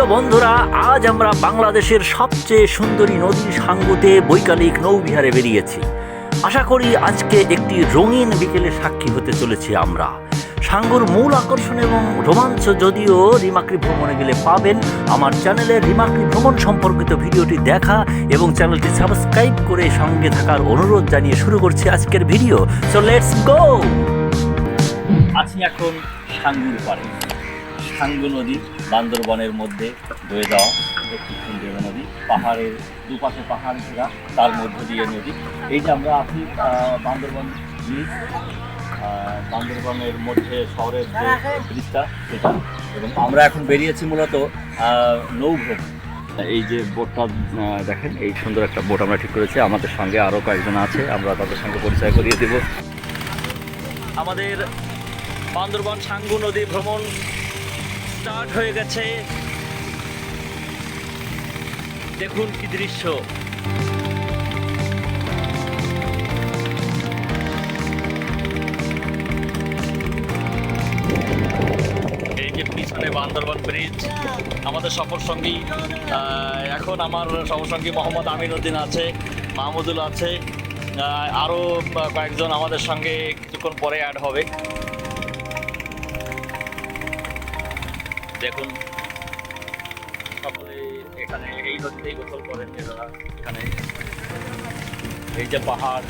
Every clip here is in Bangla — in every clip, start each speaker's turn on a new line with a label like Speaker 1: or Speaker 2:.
Speaker 1: প্রিয় বন্ধুরা, আজ আমরা বাংলাদেশের সবচেয়ে সুন্দরী নদী সাঙ্গুতে বৈকালিক নৌবিহারে বেরিয়েছি। আশা করি আজকে একটি রঙিন বিকেলে সাক্ষী হতে চলেছি আমরা। সাঙ্গুর মূল আকর্ষণ এবং রোমাঞ্চ যদিও রিমাকরি ভ্রমণে গেলে পাবেন, আমার চ্যানেলে রিমাকরি ভ্রমণ সম্পর্কিত ভিডিওটি দেখা এবং চ্যানেলটি সাবস্ক্রাইব করে সঙ্গে থাকার অনুরোধ জানিয়ে শুরু করছি আজকের ভিডিও। সো লেটস গো আছি এখন সাঙ্গুর পাড়ে। সাঙ্গু নদী বান্দরবনের মধ্যে বয়ে যাওয়া সুন্দর নদী। পাহাড়ের দুপাশে পাহাড় ঘেরা তার মধ্য দিয়ে নদী। এই যে আমরা আহ, বান্দরবন বান্দরবনের মধ্যে শহরের যে ব্রিজটা সেটা। এবং আমরা এখন বেরিয়েছি মূলত নৌভ্রমণ। এই যে বোটটা দেখেন এই সুন্দর একটা বোট আমরা ঠিক করেছি। আমাদের সঙ্গে আরও কয়েকজন আছে আমরা তাদের সঙ্গে পরিচয় করিয়ে দেব। আমাদের বান্দরবান সাঙ্গু নদী ভ্রমণ স্টার্ট হয়ে গেছে। দেখুন কি দৃশ্য। এই যে পিছনে বান্দরবান ব্রিজ আমাদের সফর সঙ্গী এখন আমার সফর সঙ্গী মোহাম্মদ আমিনুদ্দিন আছে, মাহমুদুল আছে আরও কয়েকজন আমাদের সঙ্গে কিছুক্ষণ পরে অ্যাড হবে। দেখুন, সকলে এখানে এই নদীতেই গোসল করেন এখানে এই যে পাহাড়,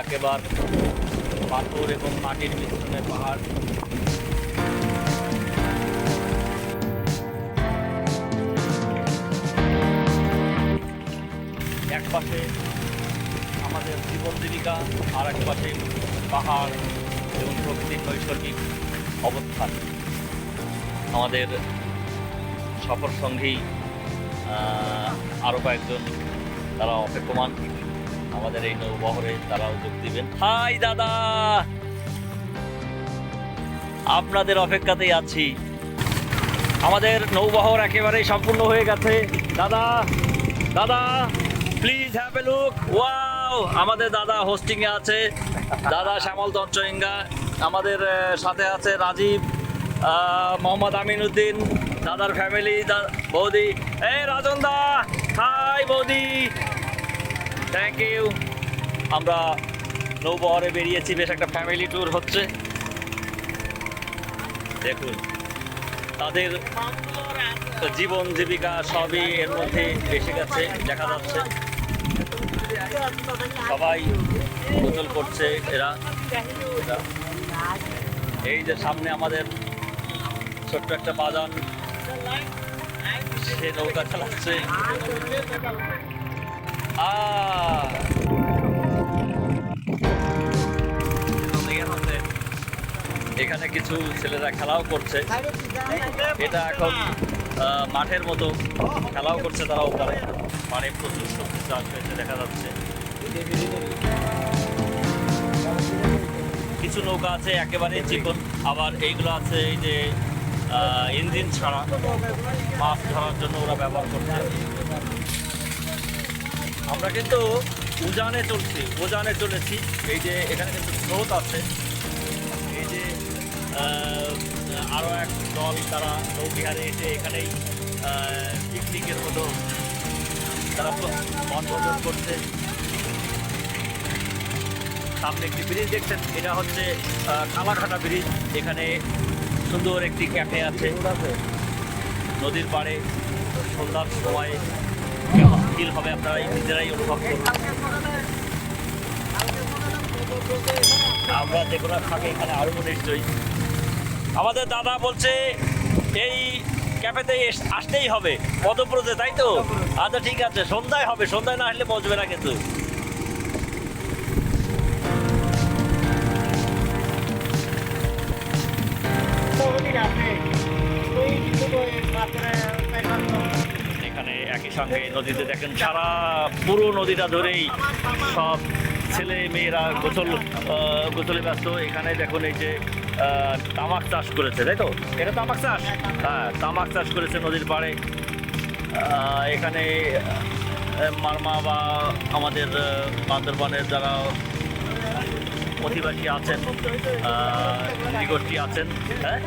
Speaker 1: একেবারে পাথর এবং মাটির মিশ্রণে পাহাড়। এক পাশে আমাদের জীবন জীবিকা, আর এক পাশে পাহাড় এবং প্রকৃতির নৈসর্গিক অবস্থান। আমাদের সফর সঙ্গী আরও কয়েকজন তারা অপেক্ষমান। আমাদের এই নৌবহরে তারাও যোগ দিবেন। হাই, দাদা! আপনাদের অপেক্ষাতেই আছি। আমাদের নৌবহর একেবারেই সম্পূর্ণ হয়ে গেছে। দাদা দাদা please have a look wow আমাদের দাদা হোস্টিং এ আছে। দাদা শ্যামল তঞ্চইঙ্গা আমাদের সাথে আছে রাজীব। মোহাম্মদ আমিনুদ্দিন, দাদার ফ্যামিলি বৌদি। এই রাজন দা হাই বৌদি। থ্যাংক ইউ আমরা নৌবহরে বেরিয়েছি, বেশ একটা ফ্যামিলি ট্যুর হচ্ছে। দেখুন, তাদের জীবন জীবিকা সবই এর মধ্যে এসে গেছে, দেখা যাচ্ছে। সবাই করছে এরা। এই যে সামনে আমাদের ছোট্ট একটা বাজান। সে নৌকা চালাচ্ছে! এখানে কিছু ছেলেরা খেলাও করছে। এটা এখন মাঠের মতো। খেলাও করছে তারা ওপারে মানে প্রচুর শক্তি চাষ হয়েছে, দেখা যাচ্ছে। কিছু নৌকা আছে একেবারে চিকন। আবার এইগুলো আছে, এই যে ইঞ্জিন ছাড়া মাছ ধরার জন্য ওরা ব্যবহার করছে। আমরা কিন্তু উজানে চলছি, উজানে চলেছি। এই যে এখানে কিন্তু স্রোত আছে। এই যে আরও এক দল তারা নৌবিহারে এসে এখানেই পিকনিকের মতো তারা বনভোজন করছে। সামনে একটি ব্রিজ দেখছেন, এটা হচ্ছে কালাঘাটা ব্রিজ এখানে সুন্দর একটি ক্যাফে আছে। নদীর পাড়ে সন্ধ্যার সময় ফিল হবে আপনারা নিজেরাই অনুভব করুন। আমরা যে কোনো থাকে এখানে আরও নিশ্চয়ই। আমাদের দাদা বলছে, এই ক্যাফেতে আসতেই হবে। পদব্রজে, তাই তো? আচ্ছা ঠিক আছে, সন্ধ্যায় হবে। সন্ধ্যায় না আসলে বসবে না কিন্তু। এখানে একই সঙ্গে নদীতে দেখেন সারা পুরো নদীটা ধরেই সব ছেলে মেয়েরা গোসল গোসলে ব্যস্ত। এখানে দেখুন এই যে তামাক চাষ করেছে, তাই তো? এটা তামাক চাষ? হ্যাঁ তামাক চাষ করেছে নদীর পাড়ে। এখানে মারমা বা আমাদের বান্দরবানের যারা অধিবাসী আছেন নিগোষ্ঠী আছেন হ্যাঁ?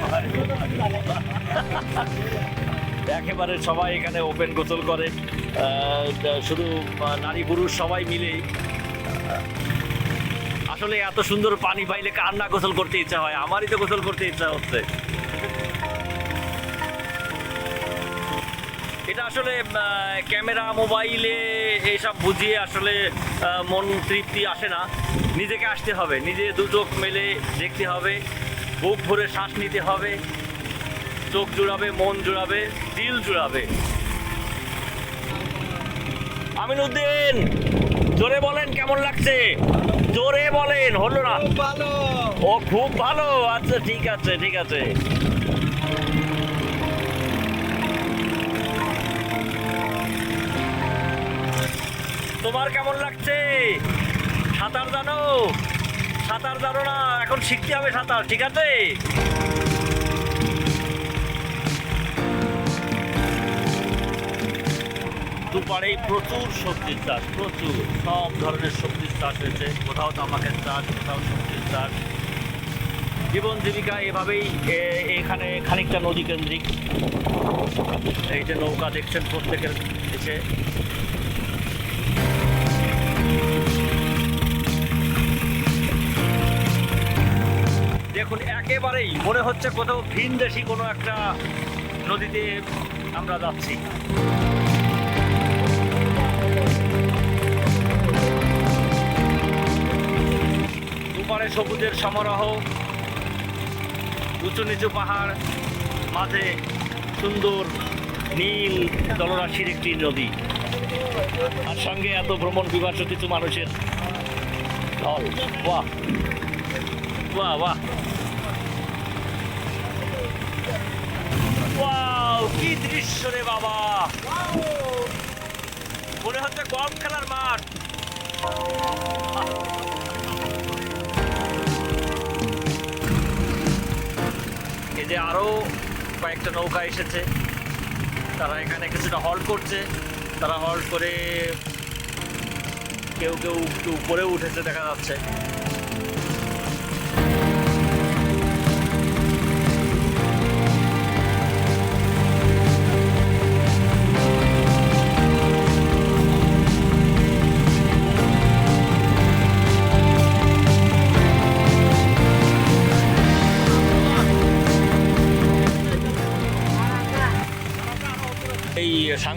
Speaker 1: একেবারে সবাই এখানে ওপেন গোসল করে শুধু নারী পুরুষ সবাই মিলেই। আসলে এত সুন্দর পানি পাইলে কার না গোসল করতে ইচ্ছা হয়? আমারই তো গোসল করতে ইচ্ছা হচ্ছে। এটা আসলে ক্যামেরা মোবাইলে এইসব বুঝিয়ে আসলে মন তৃপ্তি আসে না। নিজেকে আসতে হবে। নিজে দু চোখ মেলে দেখতে হবে। বুক ভরে শ্বাস নিতে হবে। চোখ জুড়াবে মন জুড়াবে দিল জুড়াবে। আমিনুদ্দিন জোরে বলেন কেমন লাগছে? জোরে বলেন হলো না? ও খুব ভালো। আচ্ছা ঠিক আছে ঠিক আছে। তোমার কেমন লাগছে? সাঁতার জানো? সাঁতার জানো না, এখন শিখতে হবে সাঁতার, ঠিক আছে? দুপারেই প্রচুর সবজির চাষ, প্রচুর। সব ধরনের সবজির চাষ হয়েছে। কোথাও তামাকের চাষ, কোথাও সবজির চাষ। জীবন জীবিকা এভাবেই এখানে খানিকটা নদী কেন্দ্রিক। এই যে নৌকা দেখছেন প্রত্যেকের এসে দেখুন, একেবারেই মনে হচ্ছে কোথাও ভিন দেশি কোনো একটা নদীতে আমরা যাচ্ছি। দুপারে সবুজের সমারোহ, উঁচু নিচু পাহাড়, মাঝে সুন্দর নীল জলরাশির একটি নদী। আর সঙ্গে এত ভ্রমণ বিভাজ্য কিছু মানুষের দল বাহ বাহ বাহ। কি দৃশ্য রে বাবা। মনে হচ্ছে গল্ফ খেলার মাঠ। এই যে আরও কয়েকটা নৌকা এসেছে। তারা এখানে কিছুটা হল্ট করছে। তারা হল্ট করে কেউ কেউ একটু উপরে উঠেছে, দেখা যাচ্ছে।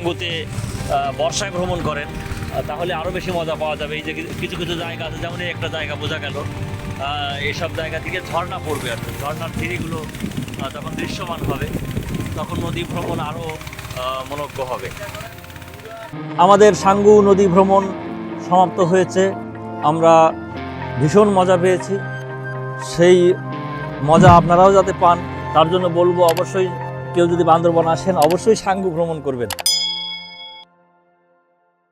Speaker 1: এই বর্ষায় ভ্রমণ করেন তাহলে আরও বেশি মজা পাওয়া যাবে। এই যে কিছু কিছু জায়গা আছে যেমন একটা জায়গা বোঝা গেল। আহ, এইসব জায়গা থেকে ঝর্ণা পড়বে আর ঝর্ণার সিঁড়িগুলো যখন দৃশ্যমান হবে তখন নদী ভ্রমণ আরও মনজ্ঞ হবে। আমাদের সাঙ্গু নদী ভ্রমণ সমাপ্ত হয়েছে। আমরা ভীষণ মজা পেয়েছি। সেই মজা আপনারাও যাতে পান তার জন্য বলব অবশ্যই কেউ যদি বান্দরবন আসেন অবশ্যই সাঙ্গু ভ্রমণ করবেন।